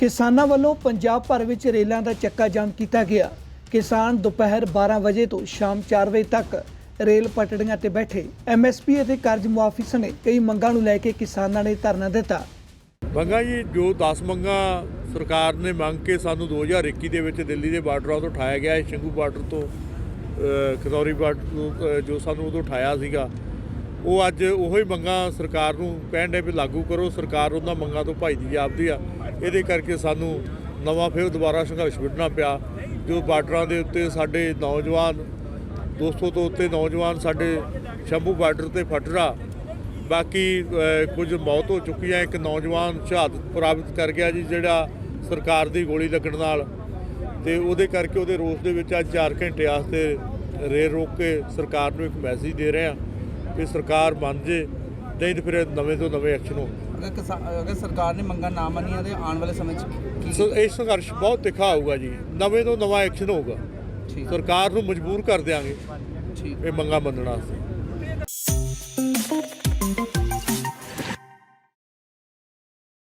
ਕਿਸਾਨਾਂ ਵੱਲੋਂ ਪੰਜਾਬ ਭਰ ਵਿੱਚ ਰੇਲਾਂ ਦਾ ਚੱਕਾ ਜਾਮ ਕੀਤਾ ਗਿਆ। ਕਿਸਾਨ ਦੁਪਹਿਰ 12 ਵਜੇ ਤੋਂ ਸ਼ਾਮ 4 ਵਜੇ ਤੱਕ ਰੇਲ ਪਟੜੀਆਂ ਤੇ ਬੈਠੇ। ਐਮਐਸਪੀ ਅਤੇ ਕਰਜ਼ ਮੁਆਫੀ ਸਣੇ ਕਈ ਮੰਗਾਂ ਨੂੰ ਲੈ ਕੇ ਕਿਸਾਨਾਂ ਨੇ ਧਰਨਾ ਦਿੱਤਾ। ਮੰਗਾਂ ਜੀ ਜੋ 10 ਮੰਗਾਂ ਸਰਕਾਰ ਨੇ ਮੰਗ ਕੇ ਸਾਨੂੰ 2021 ਦੇ ਵਿੱਚ ਦਿੱਲੀ ਦੇ ਬਾਰਡਰਾਂ ਤੋਂ ਉਠਾਇਆ ਗਿਆ ਹੈ ਸ਼ੰਭੂ ਬਾਰਡਰ ਤੋਂ ਅ, ਖਦੌਰੀ ਬਾਰਡਰ ਤੋਂ ਜੋ ਸਾਨੂੰ ਉਦੋਂ ਉਠਾਇਆ ਸੀਗਾ ਉਹ ਅੱਜ ਉਹੋ ਹੀ ਮੰਗਾਂ ਸਰਕਾਰ ਨੂੰ ਕਹਿਣ ਦੇ ਵੀ ਲਾਗੂ ਕਰੋ। ਸਰਕਾਰ ਉਹਨਾਂ ਮੰਗਾਂ ਤੋਂ ਭਾਈਦੀ ਜਾਪਦੀ ਆ। ਇਹਦੇ ਕਰਕੇ ਸਾਨੂੰ ਨਵਾਂ ਫਿਰ ਦੁਬਾਰਾ ਸੰਘਰਸ਼ ਵਿੱਢਣਾ ਪਿਆ। ਜੋ ਬਾਰਡਰਾਂ ਦੇ ਉੱਤੇ ਸਾਡੇ ਨੌਜਵਾਨ 200 ਤੋਂ ਉੱਤੇ ਨੌਜਵਾਨ ਸਾਡੇ ਸ਼ੰਭੂ ਬਾਰਡਰ ਤੇ ਫਟਰਾ ਬਾਕੀ ਕੁਝ ਮੌਤ ਹੋ ਚੁੱਕੀ ਹੈ। ਇੱਕ ਨੌਜਵਾਨ ਸ਼ਹਾਦਤ ਪ੍ਰਾਪਤ ਕਰ ਗਿਆ ਜੀ, ਜਿਹੜਾ ਸਰਕਾਰ ਦੀ ਗੋਲੀ ਲੱਗਣ ਨਾਲ। ਤੇ ਉਹਦੇ ਕਰਕੇ ਉਹਦੇ ਰੋਸ ਦੇ ਵਿੱਚ ਅੱਜ 4 ਘੰਟੇ ਵਾਸਤੇ ਰੇਲ ਰੋਕ ਕੇ ਸਰਕਾਰ ਨੂੰ ਇੱਕ ਮੈਸੇਜ ਦੇ ਰਹੇ ਆ ਕਿ ਸਰਕਾਰ ਬਣ ਜੇ, ਨਹੀਂ ਤਾਂ ਫਿਰ ਨਵੇਂ ਤੋਂ ਨਵੇਂ ਐਕਸ਼ਨ ਹੋ ਅਗਰ ਸਰਕਾਰ ਨੇ ਮੰਗਾਂ ਨਾ ਮੰਨੀਆਂ ਤੇ ਆਉਣ ਵਾਲੇ ਸਮੇਂ 'ਚ ਸੋ ਇਹ ਸੰਘਰਸ਼ ਬਹੁਤ ਤਿੱਖਾ ਹੋਊਗਾ ਜੀ। ਨਵੇਂ ਤੋਂ ਨਵਾਂ ਐਕਸ਼ਨ ਹੋਊਗਾ। ਸਰਕਾਰ ਨੂੰ ਮਜਬੂਰ ਕਰ ਦਿਆਂਗੇ ਇਹ ਮੰਗਾ ਮੰਨਣਾ ਵਾਸਤੇ।